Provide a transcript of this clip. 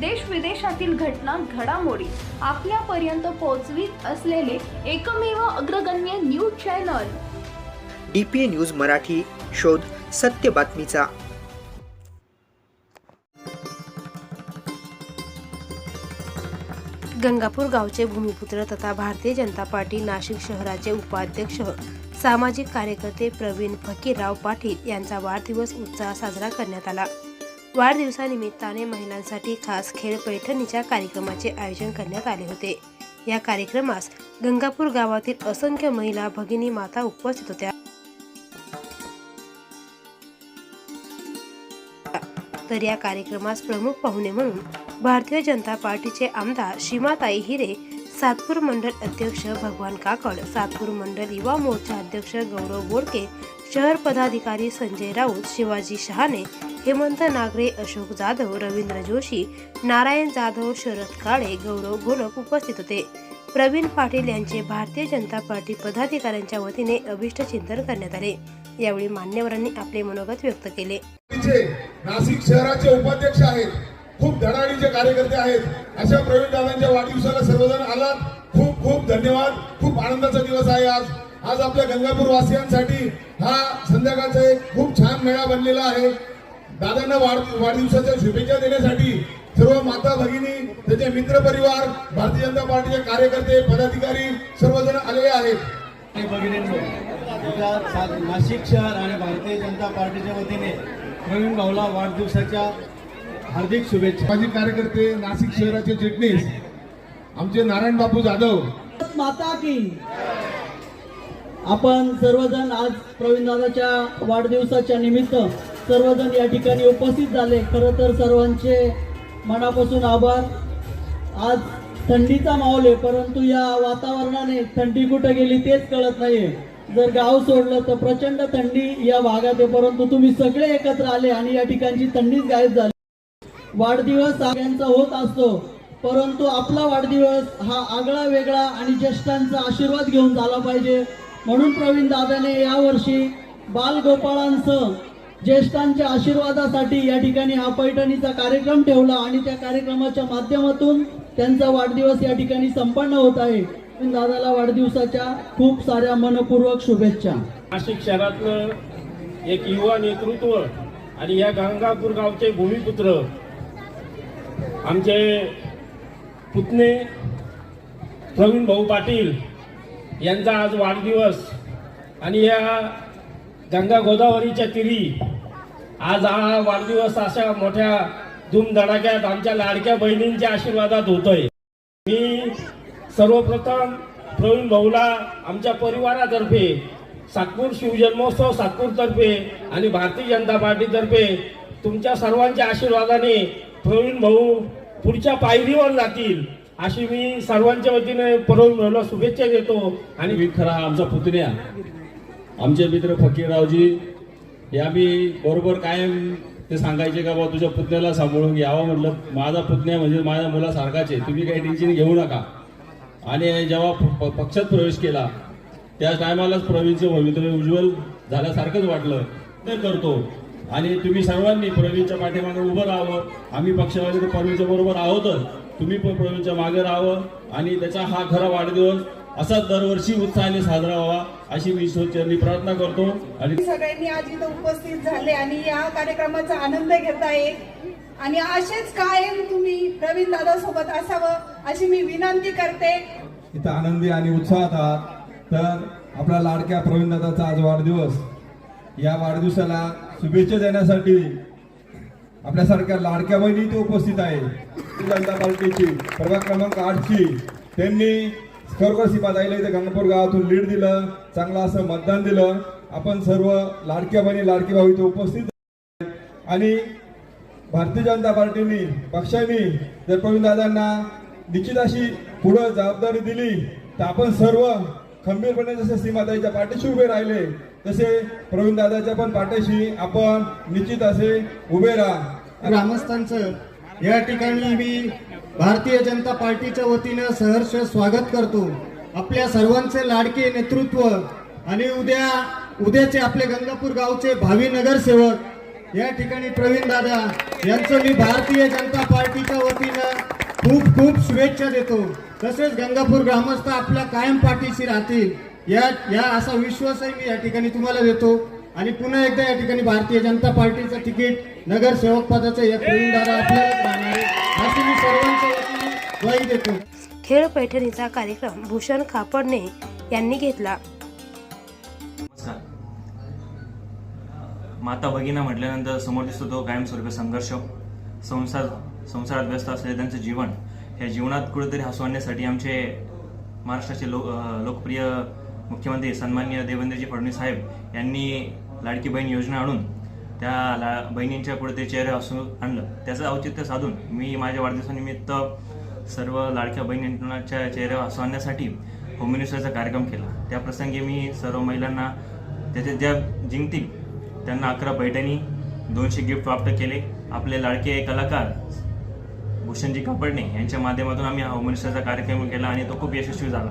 देश विदेशातील घटना घडामोडी आपल्यापर्यंत पोहोचवीत असलेले एकमेव अग्रगण्य news channel. D P A news Marathi शोध सत्य बातमीचा. गंगापूर गावचे भूमिपुत्र तथा भारतीय जनता पार्टी नाशिक शहराचे उपाध्यक्ष सामाजिक कार्यकर्ते प्रवीण फकीरराव पाटील यांचा वाढदिवस उत्साह साजरा करण्यात आला. वाढदिवसानिमित्ताने महिलांसाठी खास खेळ पैठणीच्या कार्यक्रमाचे आयोजन करण्यात आले होते. या कार्यक्रमास गंगापूर गावातील असंख्य महिला भगिनी माता उपस्थित होत्या. तर या कार्यक्रमास प्रमुख पाहुणे म्हणून भारतीय जनता पार्टीचे आमदार सीमाताई हिरे सातपूर मंडल अध्यक्ष भगवान काकड सातपूर मंडल युवा मोर्चा अध्यक्ष गौरव बोडके शहर पदाधिकारी संजय राऊत शिवाजी शहाणे हेमंत नागरे अशोक जाधव रवींद्र जोशी नारायण जाधव शरद काळे गौरव घोलप उपस्थित होते. प्रवीण पाटील यांचे भारतीय जनता पार्टी पदाधिकाऱ्यांच्या वतीने अभिष्ट चिंतन करण्यात आले. यावेळी मान्यवरांनी आपले मनोगत व्यक्त केले. नाशिक शहराचे उपाध्यक्ष आहेत. खूप धडाडीचे कार्यकर्ते आहेत. अशा प्रवीण दादांच्या वाढदिवसाला सर्वजण आलात. खूप खूप धन्यवाद. खूप आनंदाचा दिवस आहे आज. आज आपल्या गंगापूर वासियांसाठी हा संध्याकाळचा एक खूप छान मेळा बनलेला आहे. दादांना वाढ वाढदिवसाच्या शुभेच्छा देण्यासाठी सर्व माता भगिनी त्याचे मित्र परिवार भारतीय जनता पार्टीचे कार्यकर्ते पदाधिकारी सर्वजण आलेले आहेत. नाशिक शहर आणि भारतीय जनता पार्टीच्या वतीने प्रवीण भाऊला वाढदिवसाच्या हार्दिक शुभेच्छा. सामाजिक कार्यकर्ते नाशिक शहराचे चिटणीस आमचे नारायण बापू जाधव. माता की. आपण सर्वजण आज प्रवीणदादाच्या वाढदिवसाच्या निमित्त सर्वजण या ठिकाणी उपस्थित झाले. खरं तर सर्वांचे मनापासून आभार. आज थंडीचा माहोल आहे परंतु या वातावरणाने थंडी कुठं गेली तेच कळत नाहीये. जर गाव सोडलं तर प्रचंड थंडी या भागात आहे परंतु तुम्ही सगळे एकत्र आले आणि या ठिकाणची थंडीच गायब झाली. वाढदिवस सगळ्यांचा होत असतो परंतु आपला वाढदिवस हा आगळा वेगळा आणि ज्येष्ठांचा आशीर्वाद घेऊन झाला पाहिजे. म्हणून प्रवीण दादाने यावर्षी बालगोपाळांसह ज्येष्ठांच्या आशीर्वादासाठी या ठिकाणी हा पैठणीचा कार्यक्रम ठेवला आणि त्या कार्यक्रमाच्या माध्यमातून त्यांचा वाढदिवस या ठिकाणी संपन्न होत आहे. प्रवीण दादाला वाढदिवसाच्या खूप साऱ्या मनपूर्वक शुभेच्छा. नाशिक शहरातलं एक युवा नेतृत्व आणि या गंगापूर गावचे भूमिपुत्र आमचे पुतणे प्रवीण भाऊ पाटील यांचा आज वाढदिवस आणि या गंगा गोदावरीच्या तिरी आज हा वाढदिवस अशा मोठ्या धूमधडाक्यात आमच्या लाडक्या बहिणींच्या आशीर्वादात होतोय. मी सर्वप्रथम प्रवीण भाऊला आमच्या परिवारातर्फे सातपूर शिवजन्मोत्सव सातपूरतर्फे आणि भारतीय जनता पार्टीतर्फे तुमच्या सर्वांच्या आशीर्वादाने प्रवीण भाऊ पुढच्या पायरीवर जातील. अशी मी सर्वांच्या वतीने प्रवीण शुभेच्छा देतो आणि मी खरा आमचा पुतण्या. आमचे मित्र फकीररावजी हे आम्ही बरोबर कायम ते सांगायचे का बाबा तुझ्या पुतण्याला सांभाळून घ्यावा म्हटलं. माझा पुतण्या म्हणजे माझ्या मुलासारखाच आहे. तुम्ही काही टेन्शन घेऊ नका. आणि जेव्हा प- पक्षात प्रवेश केला त्या टायमालाच प्रवीणचं भवितव्य उज्ज्वल झाल्यासारखंच वाटलं. ते करतो. आणि तुम्ही सर्वांनी प्रवीणच्या पाठीमागे उभं राहावं. आम्ही पक्षामध्ये तर प्रवीणच्या बरोबर आहोतच. तुम्ही पण प्रवीणच्या मागे राहावं आणि त्याचा हा खरा वाढदिवस असाच दरवर्षी उत्साहाने साजरा व्हावा अशी मी ईश्वरचरणी प्रार्थना करतो. आणि सगळ्यांनी आज इथं उपस्थित झाले आणि या कार्यक्रमाचा आनंद घेताय. आणि असेच कायम तुम्ही प्रवीण दादा सोबत असावं अशी मी विनंती करते. इथं आनंदी आणि उत्साहात आहात. तर आपला लाडक्या प्रवीण दादाचा आज वाढदिवस. या वाढदिवसाला शुभेच्छा देण्यासाठी आपल्यासारख्या लाडक्या बहिणी इथे उपस्थित आहे जनता पार्टीची प्रभाग क्रमांक आठची. त्यांनी खरोखर सीमाताईला इथे गंगापूर गावातून लीड दिलं चांगलं असं मतदान दिलं. आपण सर्व लाडक्या बहिणी लाडकी भाऊ इथे उपस्थित आणि भारतीय जनता पार्टीने पक्षाने जर प्रवीणदादांना निश्चित अशी पुढं जबाबदारी दिली तर आपण सर्व खंबीरपणे जसे सीमाताईच्या पाठीशी उभे राहिले तसे प्रवीणदादाच्या पण पाठीशी आपण निश्चित असे उभे राहा. ग्रामस्थांचं या ठिकाणी मी भारतीय जनता पार्टीच्या वतीनं सहर्ष स्वागत करतो. आपल्या सर्वांचे लाडके नेतृत्व आणि उद्या उद्याचे आपले गंगापूर गावचे भावी नगरसेवक या ठिकाणी प्रवीण दादा यांचं मी भारतीय जनता पार्टीच्या वतीनं खूप शुभेच्छा देतो. तसेच गंगापूर ग्रामस्थ आपल्या कायम पाठीशी राहतील. या या असा विश्वासही मी या ठिकाणी तुम्हाला देतो. आणि पुन्हा एकदा या ठिकाणी भारतीय जनता पार्टीचं तिकीट नगरसेवक पदाचं या प्रवीणदादा आपल्यालाच राहणार आहे. अशी मी सर्वांच्या वतीने ग्वाही देतो. खेळ पैठणीचा कार्यक्रम भूषण खापडणे यांनी घेतला. नमस्कार. माता भगिना म्हटल्यानंतर समोर दिसतो तो कायमस्वरूपी संघर्ष संसार संसारात व्यस्त असलेले त्यांचं जीवन ह्या जीवनात कुठेतरी हसू आणण्यासाठी आमचे महाराष्ट्राचे लोकप्रिय मुख्यमंत्री सन्मान्य देवेंद्रजी फडणवीस साहेब यांनी लाडकी बहीण योजना आणून त्या ला बहिणींच्या पुढे ते चेहरे असू आणलं. त्याचं औचित्य साधून मी माझ्या वाढदिवसानिमित्त सर्व लाडक्या बहिणींच्या चेहऱ्या असू आणण्यासाठी होम मिनिस्टरचा कार्यक्रम केला. त्या प्रसंगी मी सर्व महिलांना त्याच्यात ज्या जिंकतील त्यांना अकरा पैठणी दोनशे गिफ्ट प्राप्त केले. आपले लाडके कलाकार भूषणजी कापडणे यांच्या माध्यमातून आम्ही हा होम मिनिस्टरचा कार्यक्रम केला आणि तो खूप यशस्वी झाला.